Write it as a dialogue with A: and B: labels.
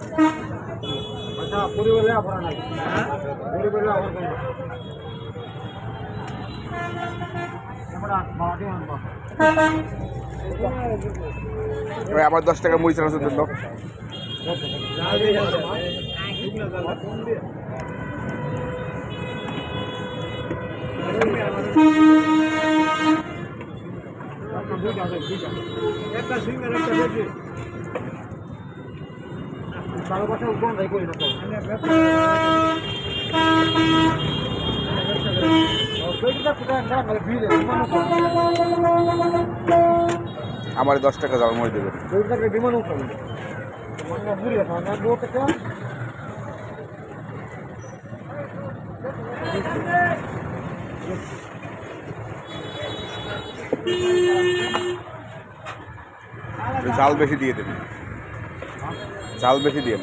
A: আচ্ছা পরিবারে আপনার নাই। পরিবারে আমার কোনো আমরা বাড়ি
B: আবার দশ টাকা মুড়ি চানাচুর দিল
A: একটা সিঙ্গার একটা করি না
B: আমার দশ টাকা যাওয়ার মুড়ি দেবে।
A: বিমান উঠাবো
B: জাল বেশি দিয়ে দেবেন জাল বেশি দিয়ে।